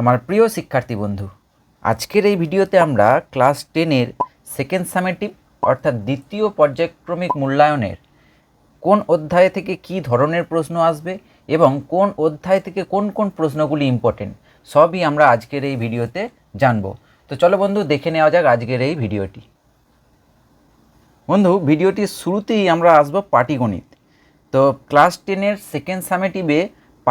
আমার প্রিয় শিক্ষার্থী বন্ধু, আজকের এই ভিডিওতে আমরা ক্লাস টেনের সেকেন্ড সামেটিভ অর্থাৎ দ্বিতীয় পর্যায়ক্রমিক মূল্যায়নের, কোন অধ্যায় থেকে কি ধরনের প্রশ্ন আসবে এবং কোন অধ্যায় থেকে কোন কোন প্রশ্নগুলি ইম্পর্টেন্ট সবই আমরা আজকের এই ভিডিওতে জানব। তো চলো বন্ধু, দেখে নেওয়া যাক আজকের এই ভিডিওটি। বন্ধু, ভিডিওটির শুরুতেই আমরা আসব পাটিগণিত। তো ক্লাস টেনের সেকেন্ড সামেটিভে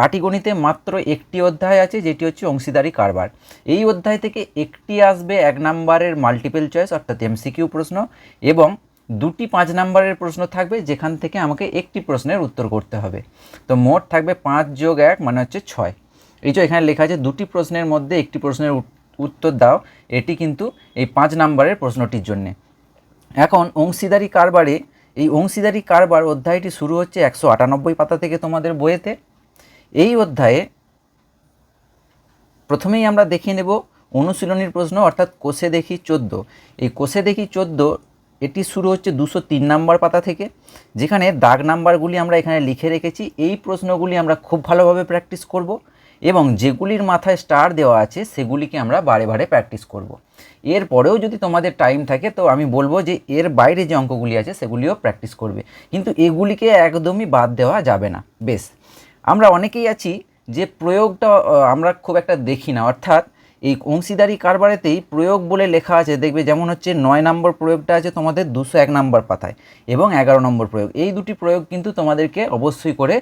পাটিগণিতে মাত্র একটি অধ্যায় আছে, যেটি হচ্ছে অংশীদারি কারবার। এই অধ্যায় থেকে একটি আসবে এক নাম্বারের মাল্টিপল চয়েস অর্থাৎ এমসিকিউ প্রশ্ন, এবং দুটি পাঁচ নাম্বারের প্রশ্ন থাকবে, যেখান থেকে আমাকে একটি প্রশ্নের উত্তর করতে হবে। তো মোট থাকবে পাঁচ যোগ এক মানে হচ্ছে ছয়। এই যে এখানে লেখা আছে, দুটি প্রশ্নের মধ্যে একটি প্রশ্নের উত্তর দাও, এটি কিন্তু এই পাঁচ নাম্বারের প্রশ্নটির জন্যে। এখন অংশীদারি কারবারে, এই অংশীদারি কারবার অধ্যায়টি শুরু হচ্ছে একশো আটানব্বই পাতা থেকে তোমাদের বইয়েতে। এই অধ্যায়ে প্রথমেই আমরা দেখে নেব অনুশীলনীর প্রশ্ন, অর্থাৎ কোষে দেখি চোদ্দ। এই কোষে দেখি চোদ্দ, এটি শুরু হচ্ছে দুশো তিন নাম্বার পাতা থেকে, যেখানে দাগ নাম্বারগুলি আমরা এখানে লিখে রেখেছি। এই প্রশ্নগুলি আমরা খুব ভালোভাবে প্র্যাকটিস করব এবং যেগুলির মাথায় স্টার দেওয়া আছে, সেগুলিকে আমরা বারে বারে প্র্যাকটিস করব। এরপরেও যদি তোমাদের টাইম থাকে, তো আমি বলব যে এর বাইরে যে অঙ্কগুলি আছে, সেগুলিও প্র্যাকটিস করবে। কিন্তু এগুলিকে একদমই বাদ দেওয়া যাবে না। বেশ। আমরা অনেকেই আছি যে প্রয়োগটা আমরা খুব একটা দেখি না। অর্থাৎ এই অংশীদারি কারবারেতেই প্রয়োগ বলে লেখা আছে, দেখবে যেমন হচ্ছে নয় নম্বর প্রয়োগটা আছে তোমাদের দুশো এক নম্বর পাতায় এবং এগারো নম্বর প্রয়োগ। এই দুটি প্রয়োগ কিন্তু তোমাদেরকে অবশ্যই করে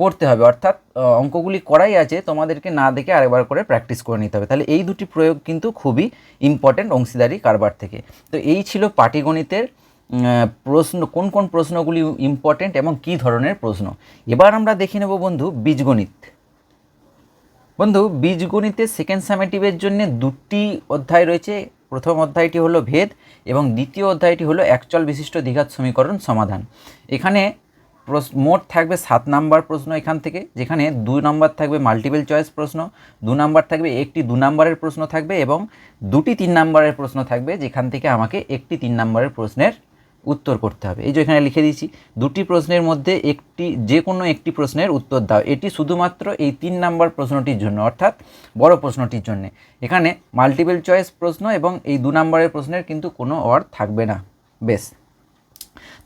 করতে হবে। অর্থাৎ অঙ্কগুলি করাই আছে, তোমাদেরকে না দেখে আরেকবার করে প্র্যাকটিস করে নিতে হবে। তাহলে এই দুটি প্রয়োগ কিন্তু খুবই ইম্পর্ট্যান্ট অংশীদারি কারবার থেকে। তো এই ছিল পাটিগণিতের প্রশ্ন, কোন কোন প্রশ্নগুলি ইম্পর্ট্যান্ট এবং কী ধরনের প্রশ্ন? এবার আমরা দেখে নেব বন্ধু বীজগণিত। বন্ধু, বীজগণিতের সেকেন্ড সামেটিভের জন্য দুটি অধ্যায় রয়েছে। প্রথম অধ্যায়টি হলো ভেদ এবং দ্বিতীয় অধ্যায়টি হলো একচল বিশিষ্ট দ্বিঘাত সমীকরণ সমাধান। এখানে মোট থাকবে সাত নাম্বার প্রশ্ন এখান থেকে, যেখানে দুই নম্বর থাকবে মাল্টিপল চয়েস প্রশ্ন, দু নাম্বার থাকবে একটি দু নাম্বারের প্রশ্ন থাকবে এবং দুটি তিন নাম্বারের প্রশ্ন থাকবে, যেখান থেকে আমাকে একটি তিন নাম্বারের প্রশ্নের উত্তর করতে হবে। এই যে এখানে লিখে দিয়েছি, দুটি প্রশ্নের মধ্যে একটি, যে কোনো একটি প্রশ্নের উত্তর দাও। এটি শুধুমাত্র এই তিন নাম্বার প্রশ্নটির জন্য, অর্থাৎ বড় প্রশ্নটির জন্য। এখানে মাল্টিপল চয়েস প্রশ্ন এবং এই দু নাম্বারের প্রশ্নের কিন্তু কোনো অর থাকবে না। বেশ।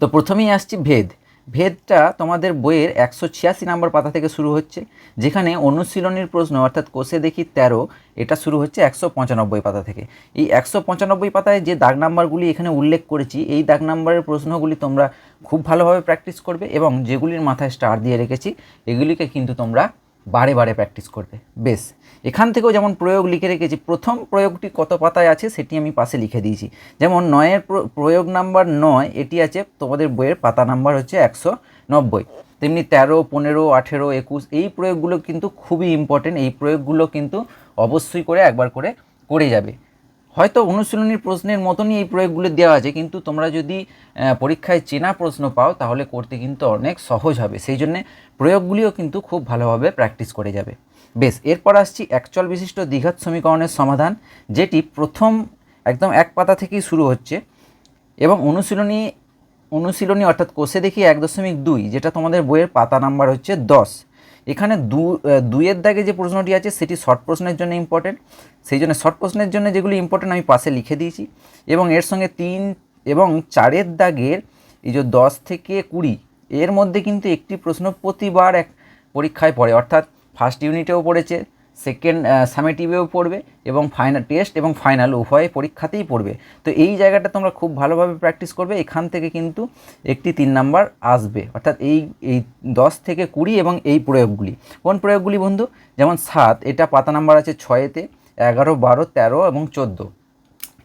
তো প্রথমেই আসছি ভেদ। ভেদটা তোমাদের বইয়ের একশো ছিয়াশি নম্বর পাতা থেকে শুরু হচ্ছে, যেখানে অনুশীলনীর প্রশ্ন অর্থাৎ কোষে দেখি তেরো, এটা শুরু হচ্ছে একশো পঁচানব্বই পাতা থেকে। এই একশো পঁচানব্বই পাতায় যে দাগ নাম্বারগুলি এখানে উল্লেখ করেছি, এই দাগ নাম্বারের প্রশ্নগুলি তোমরা খুব ভালোভাবে প্র্যাকটিস করবে এবং যেগুলির মাথায় স্টার দিয়ে রেখেছি, এগুলিকে কিন্তু তোমরা বারে বারে প্র্যাকটিস করবে। বেশ, এখান থেকেও যেমন প্রয়োগ লিখে রেখেছি, প্রথম প্রয়োগটি কত পাতায় আছে সেটি আমি পাশে লিখে দিয়েছি। যেমন নয়ের প্রয়োগ নাম্বার নয়, এটি আছে তোমাদের বইয়ের পাতা নাম্বার হচ্ছে একশো নব্বই। তেমনি তেরো, পনেরো, আঠেরো, একুশ, এই প্রয়োগগুলো কিন্তু খুবই ইম্পর্টেন্ট এই প্রয়োগগুলো কিন্তু অবশ্যই করে একবার করে করে যাবে। হয়তো অনুশীলনীর প্রশ্নের মতনই এই প্রয়োগগুলো দেওয়া আছে, কিন্তু তোমরা যদি পরীক্ষায় চেনা প্রশ্ন পাও, তাহলে করতে কিন্তু অনেক সহজ হবে। সেই জন্যে প্রয়োগগুলিও কিন্তু খুব ভালোভাবে প্র্যাকটিস করে যাবে। বেশ, এরপর আসছি একচল বিশিষ্ট দ্বিঘাত সমীকরণের সমাধান, যেটি প্রথম একদম এক পাতা থেকেই শুরু হচ্ছে এবং অনুশীলনী অনুশীলনী অর্থাৎ কোষে দেখি এক দশমিক দুই, যেটা তোমাদের বইয়ের পাতা নাম্বার হচ্ছে দশ। এখানে দু দুইয়ের দাগে যে প্রশ্নটি আছে, সেটি শর্ট প্রশ্নের জন্য ইম্পর্টেন্ট সেই জন্য শর্ট প্রশ্নের জন্য যেগুলি ইম্পর্টেন্ট আমি পাশে লিখে দিয়েছি। এবং এর সঙ্গে তিন এবং চারের দাগের এই যে দশ থেকে কুড়ি, এর মধ্যে কিন্তু একটি প্রশ্ন প্রতিবার এক পরীক্ষায় পড়ে। অর্থাৎ ফার্স্ট ইউনিটেও পড়েছে সেকেন্ড সামেটিভেও পড়বে এবং ফাইনাল টেস্ট এবং ফাইনাল উভয় পরীক্ষাতেই পড়বে। তো এই জায়গাটা তোমরা খুব ভালোভাবে প্র্যাকটিস করবে, এখান থেকে কিন্তু একটি তিন নাম্বার আসবে। অর্থাৎ এই এই দশ থেকে কুড়ি এবং এই প্রয়োগগুলি। কোন প্রয়োগগুলি বন্ধু? যেমন সাত, এটা পাতা নাম্বার আছে ছয়েতে এগারো, বারো, তেরো এবং চোদ্দ।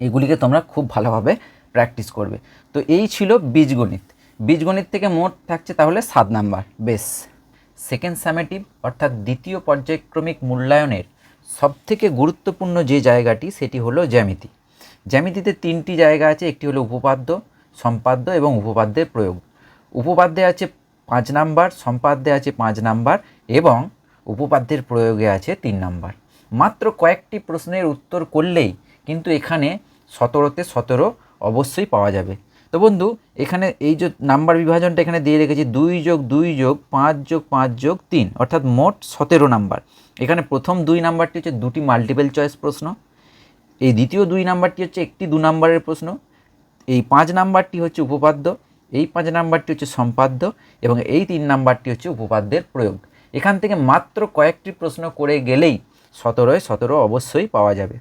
এগুলিকে তোমরা খুব ভালোভাবে প্র্যাকটিস করবে। তো এই ছিল বীজগণিত। বীজগণিত থেকে মোট থাকছে তাহলে সাত নাম্বার বেশ। সেকেন্ড সামেটিভ, অর্থাৎ দ্বিতীয় পর্যায়ক্রমিক মূল্যায়নের সবথেকে গুরুত্বপূর্ণ যে জায়গাটি, সেটি হলো জ্যামিতি। জ্যামিতিতে তিনটি জায়গা আছে, একটি হলো উপপাদ্য, সম্পাদ্য এবং উপপাদ্যের প্রয়োগ। উপপাদ্যে আছে পাঁচ নাম্বার, সম্পাদ্যে আছে পাঁচ নাম্বার এবং উপপাদ্যের প্রয়োগে আছে তিন নাম্বার। মাত্র কয়েকটি প্রশ্নের উত্তর করলেই কিন্তু এখানে সতেরোতে সতেরো অবশ্যই পাওয়া যাবে। তো বন্ধু, এখানে এই যে নাম্বার বিভাজনটা এখানে দিয়ে রেখেছি, দুই যোগ দুই যোগ পাঁচ যোগ পাঁচ যোগ তিন, অর্থাৎ মোট সতেরো নাম্বার। এখানে প্রথম দুই নাম্বারটি হচ্ছে দুটি মাল্টিপল চয়েস প্রশ্ন, এই দ্বিতীয় দুই নাম্বারটি হচ্ছে একটি দু নাম্বারের প্রশ্ন, এই পাঁচ নাম্বারটি হচ্ছে উপপাদ্য, এই পাঁচ নাম্বারটি হচ্ছে সম্পাদ্য, এবং এই তিন নাম্বারটি হচ্ছে উপপাদ্যের প্রয়োগ। এখান থেকে মাত্র কয়েকটি প্রশ্ন করে গেলেই সতেরোয় সতেরো অবশ্যই পাওয়া যাবে।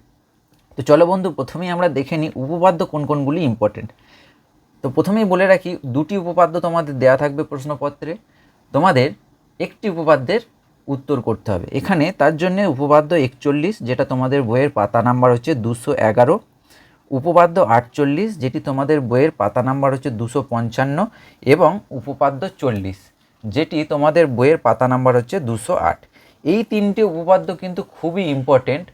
তো চলো বন্ধু, প্রথমেই আমরা দেখে নিই উপপাদ্য কোন কোনগুলি ইম্পর্টেন্ট তো প্রথমেই বলে রাখি, দুটি উপপাদ্য তোমাদের দেয়া থাকবে প্রশ্নপত্রে। তোমাদের একটি উপপাদ্যের উত্তর করতে হবে। এখানে তার জন্য উপপাদ্য একচল্লিশ, যেটা তোমাদের বইয়ের পাতা নাম্বার হচ্ছে দুশো এগারো। উপপাদ্য আটচল্লিশ, যেটি তোমাদের বইয়ের পাতা নাম্বার হচ্ছে দুশো পঞ্চান্ন এবং উপপাদ্য চল্লিশ, যেটি তোমাদের বইয়ের পাতা নাম্বার হচ্ছে দুশো আট। এই তিনটি উপপাদ্য কিন্তু খুবই ইম্পর্টেন্ট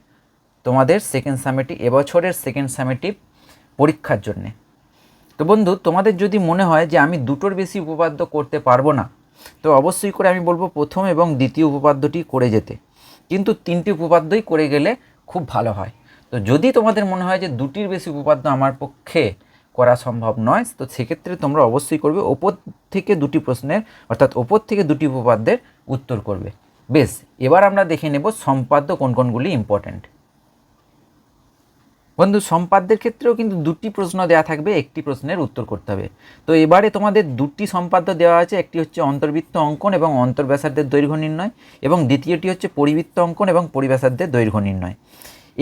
তোমাদের সেকেন্ড সামেটিভ এবছরের সেকেন্ড সামেটিভ পরীক্ষার জন্যে। তো বন্ধু, তোমাদের যদি মনে হয় যে আমি দুটোর বেশি উপপাদ্য করতে পারব না, তো অবশ্যই করে আমি বলব প্রথম এবং দ্বিতীয় উপপাদ্যটি করে যেতে। কিন্তু তিনটি উপপাদ্যই করে গেলে খুব ভালো হয়। তো যদি তোমাদের মনে হয় যে দুটির বেশি উপপাদ্য আমার পক্ষে করা সম্ভব নয়, তো সেক্ষেত্রে তোমরা অবশ্যই করবে ওপর থেকে দুটি প্রশ্নের, অর্থাৎ ওপর থেকে দুটি উপপাদ্যের উত্তর করবে। বেশ, এবার আমরা দেখে নেব সম্পাদ্য কোন কোনগুলি ইম্পর্ট্যান্ট বন্ধু সম্পাদ্যের ক্ষেত্রেও কিন্তু দুটি প্রশ্ন দেওয়া থাকবে, একটি প্রশ্নের উত্তর করতে হবে। তো এবারে তোমাদের দুটি সম্পাদ্য দেওয়া আছে, একটি হচ্ছে অন্তর্বৃত্ত অঙ্কন এবং অন্তর্ব্যাসার্ধের দৈর্ঘ্য নির্ণয়, এবং দ্বিতীয়টি হচ্ছে পরিবৃত্ত অঙ্কন এবং পরিব্যাসার্ধের দৈর্ঘ্য নির্ণয়।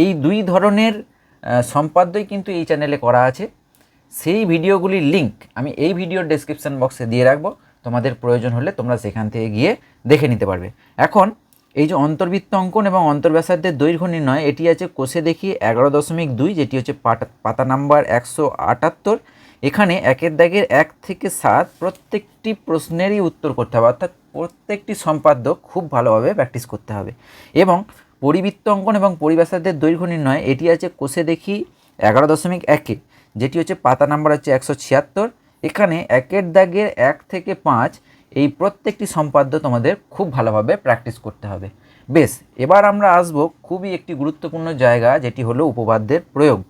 এই দুই ধরনের সম্পাদ্যই কিন্তু এই চ্যানেলে করা আছে। সেই ভিডিওগুলির লিংক আমি এই ভিডিওর ডেসক্রিপশন বক্সে দিয়ে রাখব। তোমাদের প্রয়োজন হলে তোমরা সেখান থেকে গিয়ে দেখে নিতে পারবে। এখন এই যে অন্তর্বৃত্ত অঙ্কন এবং অন্তর্ব্যাসার্ধের দৈর্ঘ্য নির্ণয়, এটি আছে কোষে দেখি এগারো দশমিক দুই, যেটি হচ্ছে পাতা নাম্বার একশো আটাত্তর। এখানে একের দাগের এক থেকে সাত প্রত্যেকটি প্রশ্নেরই উত্তর করতে হবে, অর্থাৎ প্রত্যেকটি সম্পাদ্য খুব ভালোভাবে প্র্যাকটিস করতে হবে। এবং পরিবৃত্ত অঙ্কন এবং পরিবেশাদের দৈর্ঘ্য নির্ণয়, এটি আছে কোষে দেখি এগারো দশমিক একে, যেটি হচ্ছে পাতা নাম্বার হচ্ছে একশো ছিয়াত্তর। এখানে একের দাগের এক থেকে পাঁচ এই প্রত্যেকটি সম্পাদ্য তোমাদের খুব ভালোভাবে প্র্যাকটিস করতে হবে। বেশ, এবার আমরা আসব খুবই একটি গুরুত্বপূর্ণ জায়গা, যেটি হলো উপপাদ্যের প্রয়োগ।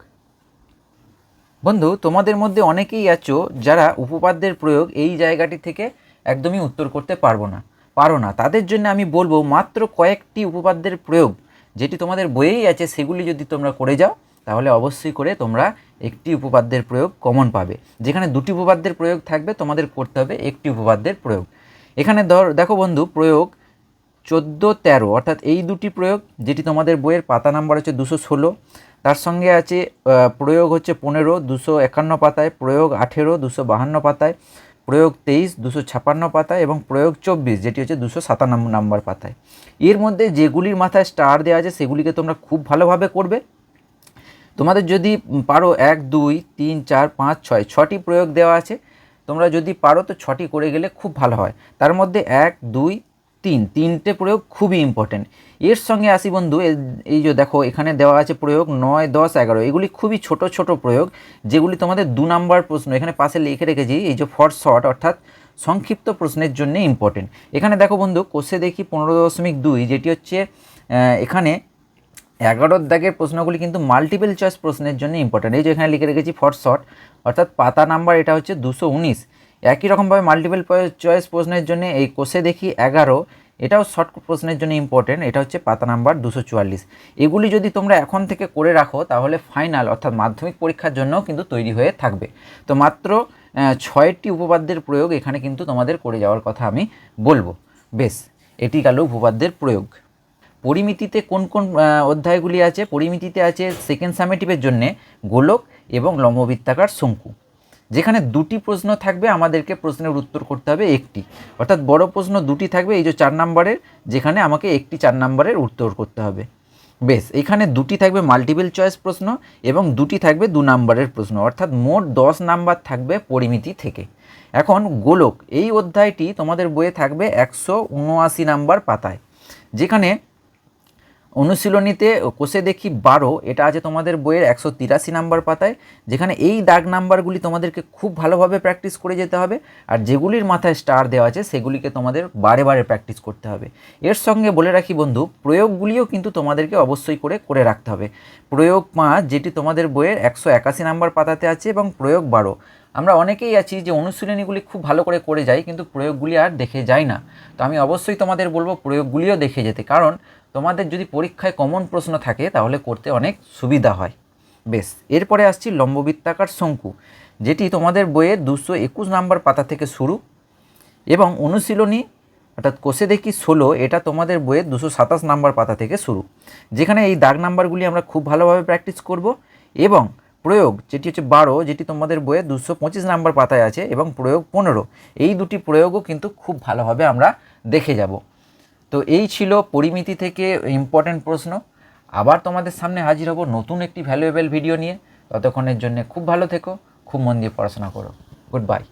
বন্ধু, তোমাদের মধ্যে অনেকেই আছো যারা উপপাদ্যের প্রয়োগ এই জায়গাটি থেকে একদমই উত্তর করতে পারব না, পারো না। তাদের জন্য আমি বলব মাত্র কয়েকটি উপপাদ্যের প্রয়োগ, যেটি তোমাদের বইয়েই আছে, সেগুলি যদি তোমরা করে যাও, তাহলে অবশ্যই করে তোমরা একটি উপপাদ্যের প্রয়োগ কমন পাবে। যেখানে দুটি উপপাদ্যের প্রয়োগ থাকবে, তোমাদের করতে হবে একটি উপপাদ্যের প্রয়োগ। এখানে ধর, দেখো বন্ধু, প্রয়োগ চোদ্দ তেরো, অর্থাৎ এই দুটি প্রয়োগ, যেটি তোমাদের বইয়ের পাতা নাম্বার হচ্ছে দুশো ষোলো, তার সঙ্গে আছে প্রয়োগ হচ্ছে পনেরো, দুশো একান্ন পাতায়, প্রয়োগ আঠেরো, দুশো বাহান্ন পাতায়, প্রয়োগ তেইশ, দুশো ছাপান্ন পাতায় এবং প্রয়োগ চব্বিশ, যেটি হচ্ছে দুশো সাতান্ন নাম্বার পাতায়। এর মধ্যে যেগুলির মাথায় স্টার দেওয়া আছে, সেগুলিকে তোমরা খুব ভালোভাবে করবে। তোমাদের যদি পারো এক, দুই, তিন, চার, পাঁচ, ছয়, ছটি প্রয়োগ দেওয়া আছে, তোমরা যদি পারো তো ছটি করে গেলে খুব ভালো হয়। তার মধ্যে এক, দুই, তিন, তিনটে প্রয়োগ খুবই ইম্পর্টেন্ট এর সঙ্গে আসি বন্ধু এই যে দেখো, এখানে দেওয়া আছে প্রয়োগ নয়, দশ, এগারো। এগুলি খুবই ছোট ছোট প্রয়োগ, যেগুলি তোমাদের দু নাম্বার প্রশ্ন, এখানে পাশে লিখে রেখেছি, এই যে ফর শর্ট অর্থাৎ সংক্ষিপ্ত প্রশ্নের জন্য ইম্পর্টেন্ট এখানে দেখো বন্ধু, কোষে দেখি পনেরো দশমিক দুই, যেটি হচ্ছে এখানে এগারোর দাগের প্রশ্নগুলি কিন্তু মাল্টিপল চয়েস প্রশ্নের জন্য ইম্পর্টেন্ট এই যে এখানে লিখে রেখেছি ফর শর্ট অর্থাৎ পাতা নাম্বার এটা হচ্ছে দুশো উনিশ। একই রকমভাবে মাল্টিপল চয়েস প্রশ্নের জন্য এই কোষে দেখি এগারো, এটাও শর্ট প্রশ্নের জন্য ইম্পর্টেন্ট এটা হচ্ছে পাতা নাম্বার দুশো চুয়াল্লিশ। এগুলি যদি তোমরা এখন থেকে করে রাখো, তাহলে ফাইনাল অর্থাৎ মাধ্যমিক পরীক্ষার জন্য কিন্তু তৈরি হয়ে থাকবে। তো মাত্র ছয়টি উপপাদ্যের প্রয়োগ এখানে কিন্তু তোমাদের করে যাওয়ার কথা আমি বলব। বেশ, এটি গেল উপপাদ্যের প্রয়োগ। পরিমিতিতে কোন কোন অধ্যায়গুলি আছে? পরিমিতিতে আছে সেকেন্ড সামেটিভের জন্যে গোলক এবং লম্ববৃত্তাকার শঙ্কু। যেখানে দুটি প্রশ্ন থাকবে, আমাদেরকে প্রশ্নের উত্তর করতে হবে একটি। অর্থাৎ বড় প্রশ্ন দুটি থাকবে, এই যে চার নাম্বারের, যেখানে আমাকে একটি চার নাম্বারের উত্তর করতে হবে। বেশ, এখানে দুটি থাকবে মাল্টিপল চয়েস প্রশ্ন এবং দুটি থাকবে দু নাম্বারের প্রশ্ন। অর্থাৎ মোট দশ নাম্বার থাকবে পরিমিতি থেকে। এখন গোলক, এই অধ্যায়টি তোমাদের বইয়ে থাকবে একশো উনআশি নাম্বার পাতায়। যেখানে অনুশীলনীতে কোষে দেখি বারো, এটা আছে তোমাদের বইয়ের একশো তিরাশি নাম্বার পাতায়, যেখানে এই দাগ নাম্বারগুলি তোমাদেরকে খুব ভালোভাবে প্র্যাকটিস করে যেতে হবে, আর যেগুলির মাথায় স্টার দেওয়া আছে, সেগুলিকে তোমাদের বারে বারে প্র্যাকটিস করতে হবে। এর সঙ্গে বলে রাখি বন্ধু, প্রয়োগগুলিও কিন্তু তোমাদেরকে অবশ্যই করে করে রাখতে হবে। প্রয়োগ পাঁচ, যেটি তোমাদের বইয়ের একশো একাশি নাম্বার পাতাতে আছে, এবং প্রয়োগ বারো। আমরা অনেকেই আছি যে অনুশীলনীগুলি খুব ভালো করে করে যাই, কিন্তু প্রয়োগগুলি আর দেখে যাই না। তো আমি অবশ্যই তোমাদের বলব, প্রয়োগগুলিও দেখে যেতে, কারণ তোমাদের যদি পরীক্ষায় কমন প্রশ্ন থাকে, তাহলে করতে অনেক সুবিধা হয়। বেশ, এরপরে আসছি লম্ববৃত্তাকার শঙ্কু, যেটি তোমাদের বইয়ের দুশো একুশ নাম্বার পাতা থেকে শুরু এবং অনুশীলনী, অর্থাৎ কোষে দেখি ষোলো, এটা তোমাদের বইয়ের দুশো সাতাশ নাম্বার পাতা থেকে শুরু, যেখানে এই দাগ নাম্বারগুলি আমরা খুব ভালোভাবে প্র্যাকটিস করব এবং প্রয়োগ, যেটি হচ্ছে বারো, যেটি তোমাদের বইয়ে দুশো পঁচিশ নাম্বার পাতায় আছে এবং প্রয়োগ পনেরো, এই দুটি প্রয়োগও কিন্তু খুব ভালোভাবে আমরা দেখে যাব। তো এই ছিল পরিমিতি থেকে ইম্পর্ট্যান্ট প্রশ্ন। আবার তোমাদের সামনে হাজির হব নতুন একটি ভ্যালুয়েবল ভিডিও নিয়ে। ততক্ষণের জন্য খুব ভালো থেকো, খুব মন দিয়ে পড়াশোনা করো। Good bye